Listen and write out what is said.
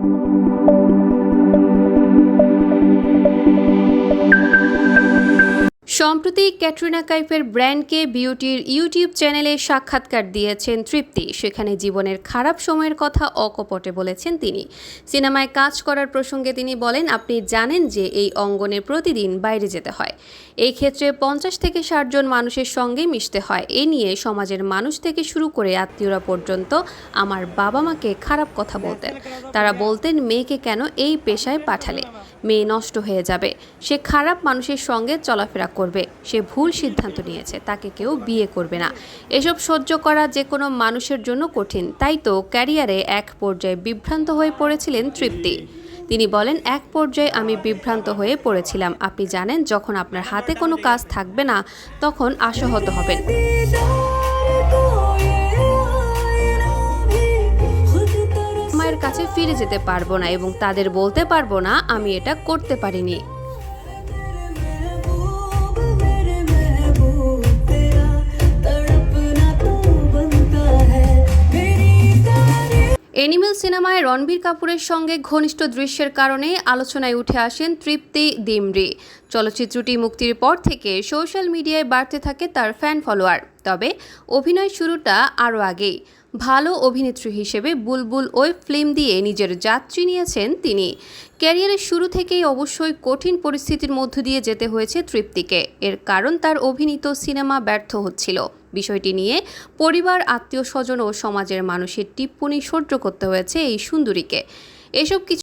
Música সম্প্রতি ক্যাটরিনা কাইফের ব্র্যান্ডকে বিউটির ইউটিউব চ্যানেলে সাক্ষাৎকার দিয়েছেন তৃপ্তি। সেখানে জীবনের খারাপ সময়ের কথা অকপটে বলেছেন তিনি। সিনেমায় কাজ করার প্রসঙ্গে তিনি বলেন, আপনি জানেন যে এই অঙ্গনে প্রতিদিন বাইরে যেতে হয়। এই ক্ষেত্রে পঞ্চাশ থেকে ষাট জন মানুষের সঙ্গে মিশতে হয়। এ নিয়ে সমাজের মানুষ থেকে শুরু করে আত্মীয়রা পর্যন্ত আমার বাবা মাকে খারাপ কথা বলতেন। তারা বলতেন, মেয়েকে কেন এই পেশায় পাঠালে? মেয়ে নষ্ট হয়ে যাবে। সে খারাপ মানুষের সঙ্গে চলাফেরা করবে সে ভুল সিদ্ধান্ত নিয়েছে, তাকে কেউ বিয়ে করবে না। এসব সহ্য করা যে কোনো মানুষের জন্য কঠিন। তাই তো ক্যারিয়ারে এক পর্যায়ে বিভ্রান্ত হয়ে পড়েছিলেন তৃপ্তি। তিনি বলেন, এক পর্যায়ে আমি বিভ্রান্ত হয়ে পড়েছিলাম। আপনি জানেন, যখন আপনার হাতে কোনো কাজ থাকবে না, তখন আশাহত হবেন। কাছে ফিরে যেতে পারব না এবং তাদের বলতে পারব না, আমি এটা করতে পারিনি। এনিমেল সিনেমায় রণবীর কাপুরের সঙ্গে ঘনিষ্ঠ দৃশ্যের কারণে আলোচনায় উঠে আসেন তৃপ্তি দিমরি চলচ্চিত্রটি মুক্তির পর থেকে সোশ্যাল মিডিয়ায় বাড়তে থাকে তার ফ্যান ফলোয়ার তবে অভিনয় শুরুটা আরও আগেই। ভালো অভিনেত্রী হিসেবে বুলবুল ওই ফিল্ম দিয়ে নিজের যাত্রী নিয়েছেন তিনি। ক্যারিয়ারের শুরু থেকেই অবশ্যই কঠিন পরিস্থিতির মধ্য দিয়ে যেতে হয়েছে তৃপ্তিকে। এর কারণ তার অভিনীত সিনেমা ব্যর্থ হচ্ছিল। বিষয়টি নিয়ে পরিবার আত্মীয় স্বজন ও সমাজের মানুষের টিপ্পণী সহ্য করতে হয়েছে এই সুন্দরীকে। এসব কিছু